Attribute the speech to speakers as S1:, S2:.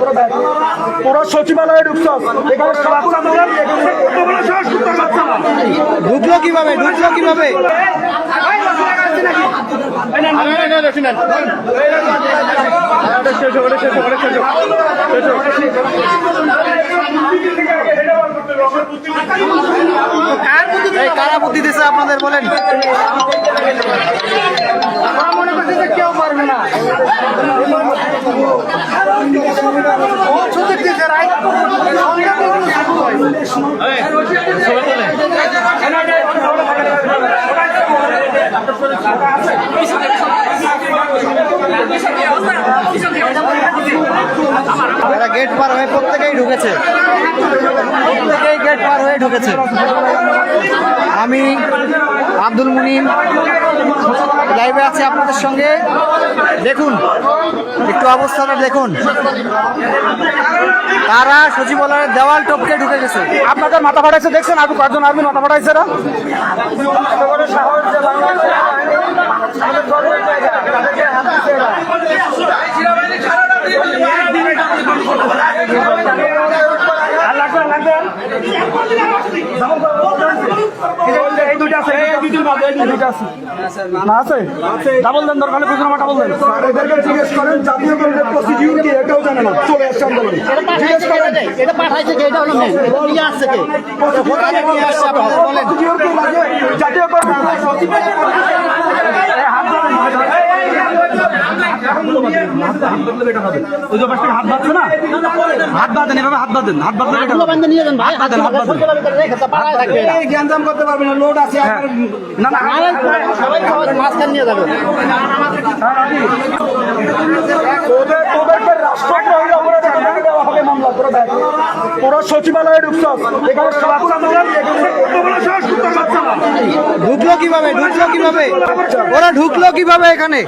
S1: তোরা সচিবালয়ে ঢুকছস এখানে
S2: ঢুকলো কীভাবে? ঢুকলো কীভাবে? কারা বুদ্ধি দিছে আপনাদের বলেন
S1: মনে করছি যে কেউ পারবে না
S2: গেট পার হয়ে প্রত্যেকেই ঢুকেছে। প্রত্যেকেই গেট পার হয়ে ঢুকেছে। আমি আব্দুল মুনিম লাইভে আছি আপনাদের সঙ্গে। দেখুন, একটু অবস্থাটা দেখুন। তারা সচিবালয়ের দেওয়াল টপকে ঢুকে গেছে।
S1: আপনাদের মাথা ফাটাইছে, দেখছেন? আর কয়েকজন আর্মি মাথা ফাটাইছে না এত না আছে? ডাবল দেন দরকার হলে আমার ডাবল দেন। এদেরকে জিজ্ঞেস করেন জাতীয় দলের প্রসিডিউর কি এটাও জানে না। চলে আসছে আন্দোলনে। জিজ্ঞেস করেন।
S2: এটা পাঠাইছে কে? এটা হলো মেন নিয়ে আসছে কে? নিয়ে আসছে আপনাদের বলেন।
S1: প্রসিডিউর কি লাগে? জাতীয় কর্মী ওই যে পাশে হাত বাঁধছে না? হাত বাঁধেন এভাবে হাত বাঁধেন হাত বাঁধলে এটা হবে।
S2: নিয়ে যান ভাই।
S1: হাত বাঁধেন, এই জ্ঞানদাম করতে পারবে না লোড আছে না না
S2: সবাই মাঝখান নিয়ে যাবে।
S1: তোদের তোদেরকে রাষ্ট্রদ্রোহীর অপরাধে তোমাকে দেওয়া হবে মামলা করে দেখ তোরা সচিবালয়ে এখানে না
S2: ঢুকলো কীভাবে? ঢুকলো কীভাবে? ওরা ঢুকলো কীভাবে এখানে?